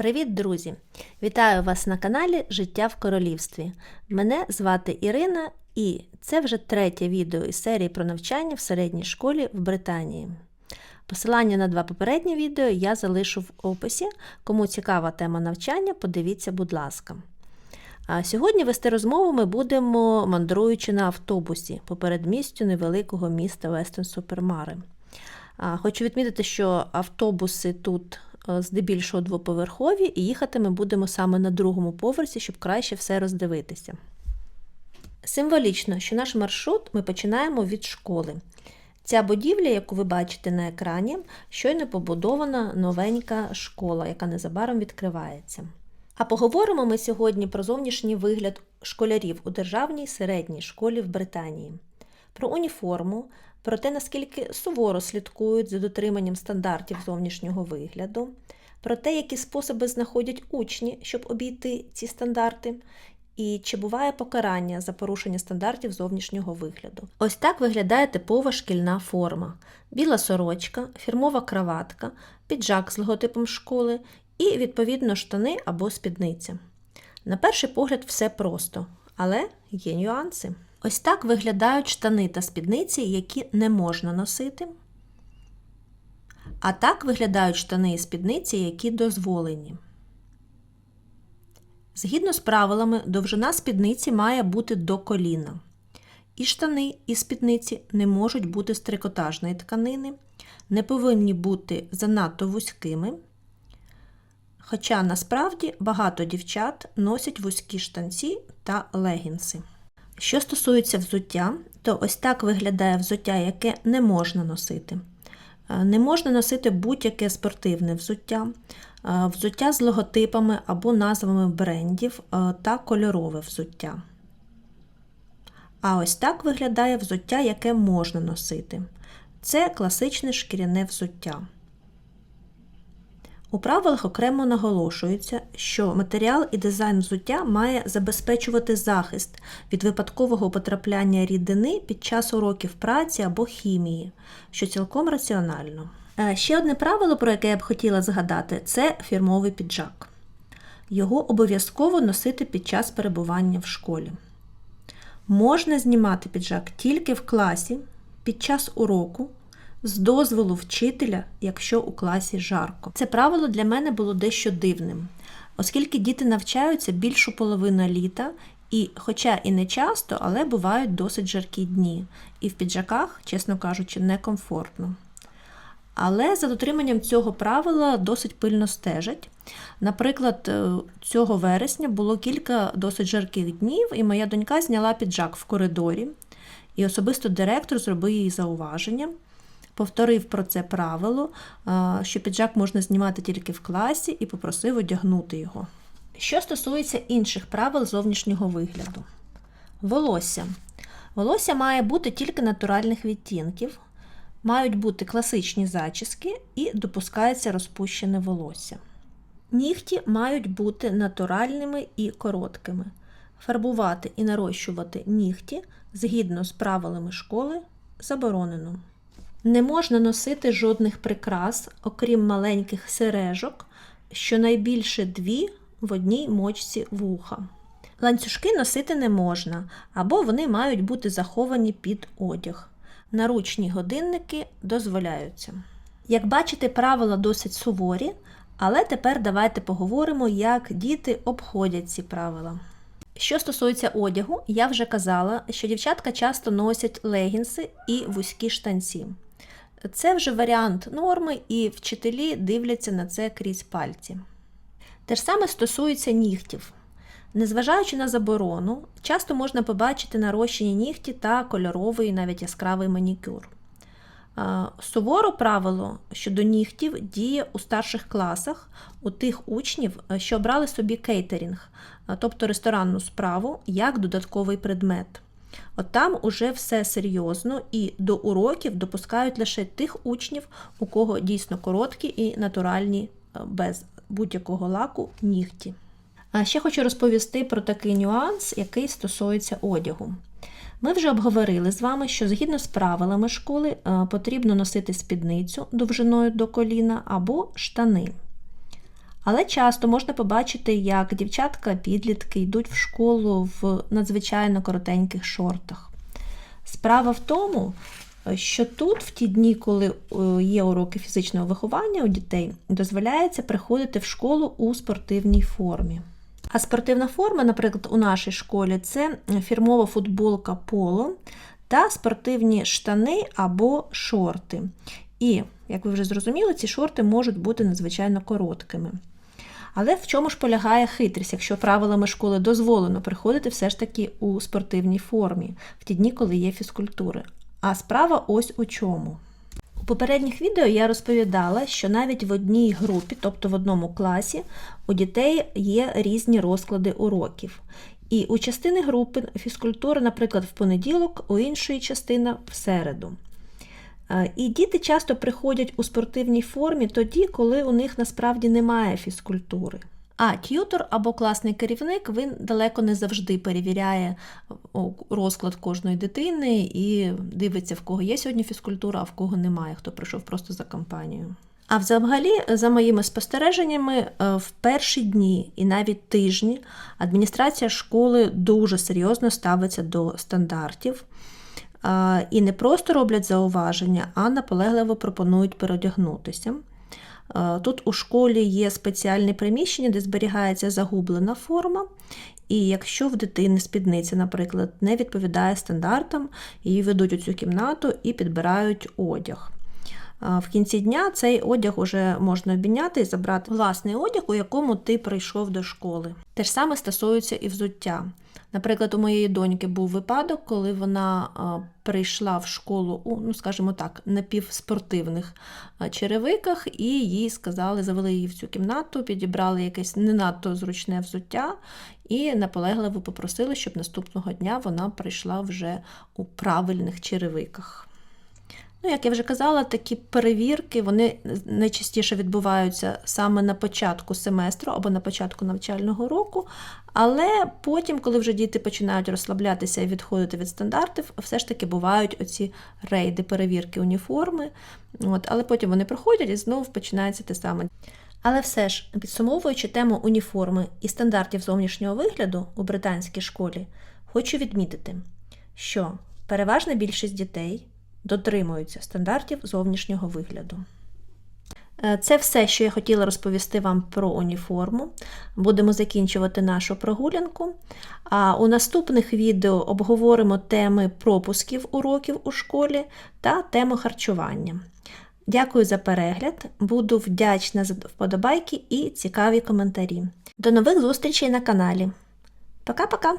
Привіт, друзі! Вітаю вас на каналі Життя в Королівстві. Мене звати Ірина, і це вже третє відео із серії про навчання в середній школі в Британії. Посилання на два попередні відео я залишу в описі. Кому цікава тема навчання, подивіться, будь ласка. Сьогодні вести розмову ми будемо мандруючи на автобусі по передмістю невеликого міста Вестон Супермари. Хочу відмітити, що автобуси тут здебільшого двоповерхові, і їхати ми будемо саме на другому поверсі, щоб краще все роздивитися. Символічно, що наш маршрут ми починаємо від школи. Ця будівля, яку ви бачите на екрані, щойно побудована новенька школа, яка незабаром відкривається. А поговоримо ми сьогодні про зовнішній вигляд школярів у державній середній школі в Британії, про уніформу, про те, наскільки суворо слідкують за дотриманням стандартів зовнішнього вигляду, про те, які способи знаходять учні, щоб обійти ці стандарти, і чи буває покарання за порушення стандартів зовнішнього вигляду. Ось так виглядає типова шкільна форма: біла сорочка, фірмова краватка, піджак з логотипом школи і, відповідно, штани або спідниця. На перший погляд, все просто, але є нюанси. Ось так виглядають штани та спідниці, які не можна носити. А так виглядають штани і спідниці, які дозволені. Згідно з правилами, довжина спідниці має бути до коліна. І штани, і спідниці не можуть бути з трикотажної тканини, не повинні бути занадто вузькими. Хоча насправді багато дівчат носять вузькі штанці та легінси. Що стосується взуття, то ось так виглядає взуття, яке не можна носити. Е, Не можна носити будь-яке спортивне взуття, е, взуття з логотипами або назвами брендів е, та кольорове взуття. А ось так виглядає взуття, яке можна носити. Це класичне шкіряне взуття. У правилах окремо наголошується, що матеріал і дизайн взуття має забезпечувати захист від випадкового потрапляння рідини під час уроків праці або хімії, що цілком раціонально. Е, Ще одне правило, про яке я б хотіла згадати, це фірмовий піджак. Його обов'язково носити під час перебування в школі. Можна знімати піджак тільки в класі, під час уроку, з дозволу вчителя, якщо у класі жарко. Це правило для мене було дещо дивним, оскільки діти навчаються більшу половину літа, і, хоча і не часто, але бувають досить жаркі дні, і в піджаках, чесно кажучи, некомфортно. Але за дотриманням цього правила досить пильно стежать. Наприклад, е, цього вересня було кілька досить жарких днів, і моя донька зняла піджак в коридорі, і особисто директор зробив їй зауваження, повторив про це правило, е, що піджак можна знімати тільки в класі, і попросив одягнути його. Що стосується інших правил зовнішнього вигляду, волосся. Волосся має бути тільки натуральних відтінків, мають бути класичні зачіски і допускається розпущене волосся. Нігті мають бути натуральними і короткими. Фарбувати і нарощувати нігті згідно з правилами школи заборонено. Не можна носити жодних прикрас, окрім маленьких сережок, щонайбільше дві в одній мочці вуха. Ланцюжки носити не можна, або вони мають бути заховані під одяг. Наручні годинники дозволяються. Як бачите, правила досить суворі, але тепер давайте поговоримо, як діти обходять ці правила. Що стосується одягу, я вже казала, що дівчатка часто носять легінси і вузькі штанці. Це вже варіант норми, і вчителі дивляться на це крізь пальці. Те ж саме стосується нігтів. Незважаючи на заборону, часто можна побачити нарощені нігті та кольоровий, навіть яскравий манікюр. Суворо правило щодо нігтів діє у старших класах у тих учнів, що обрали собі кейтерінг, тобто ресторанну справу, як додатковий предмет. От там уже все серйозно і до уроків допускають лише тих учнів, у кого дійсно короткі і натуральні е, без будь-якого лаку нігті. А ще хочу розповісти про такий нюанс, який стосується одягу. Ми вже обговорили з вами, що згідно з правилами школи е, потрібно носити спідницю довжиною до коліна або штани. Але часто можна побачити, як дівчатка-підлітки йдуть в школу в надзвичайно коротеньких шортах. Справа в тому, що тут, в ті дні, коли е, є уроки фізичного виховання у дітей, дозволяється приходити в школу у спортивній формі. А спортивна форма, наприклад, у нашій школі це фірмова футболка поло та спортивні штани або шорти. І, як ви вже зрозуміли, ці шорти можуть бути надзвичайно короткими. Але в чому ж полягає хитрість, якщо правилами школи дозволено приходити все ж таки у спортивній формі в ті дні, коли є фізкультури? А справа ось у чому. У попередніх відео я розповідала, що навіть в одній групі, тобто в одному класі, у дітей є різні розклади уроків. І у частини групи фізкультура, наприклад, в понеділок, у іншої частина в середу. Е, І діти часто приходять у спортивній формі тоді, коли у них насправді немає фізкультури. А т'ютор або класний керівник він далеко не завжди перевіряє розклад кожної дитини і дивиться, в кого є сьогодні фізкультура, а в кого немає, хто прийшов просто за компанією. А взагалі, за моїми спостереженнями, е, в перші дні і навіть тижні адміністрація школи дуже серйозно ставиться до стандартів. І не просто роблять зауваження, а наполегливо пропонують переодягнутися. Тут у школі є спеціальне приміщення, де зберігається загублена форма. І якщо в дитини спідниця, наприклад, не відповідає стандартам, її ведуть у цю кімнату і підбирають одяг. В кінці дня цей одяг уже можна обміняти і забрати власний одяг, у якому ти прийшов до школи. Те ж саме стосується і взуття. Наприклад, у моєї доньки був випадок, коли вона прийшла в школу у, ну скажімо так, напівспортивних черевиках, і їй сказали, завели її в цю кімнату, підібрали якесь не надто зручне взуття і наполегливо попросили, щоб наступного дня вона прийшла вже у правильних черевиках. Ну, як я вже казала, такі перевірки вони найчастіше відбуваються саме на початку семестру або на початку навчального року. Але потім, коли вже діти починають розслаблятися і відходити від стандартів, все ж таки бувають оці рейди, перевірки уніформи. От, але потім вони проходять і знову починається те саме. Але все ж, підсумовуючи тему уніформи і стандартів зовнішнього вигляду у британській школі, хочу відмітити, що переважна більшість дітей дотримуються стандартів зовнішнього вигляду. Е, Це все, що я хотіла розповісти вам про уніформу. Будемо закінчувати нашу прогулянку. А у наступних відео обговоримо теми пропусків уроків у школі та тему харчування. Дякую за перегляд, буду вдячна за вподобайки і цікаві коментарі. До нових зустрічей на каналі. Пока-пока!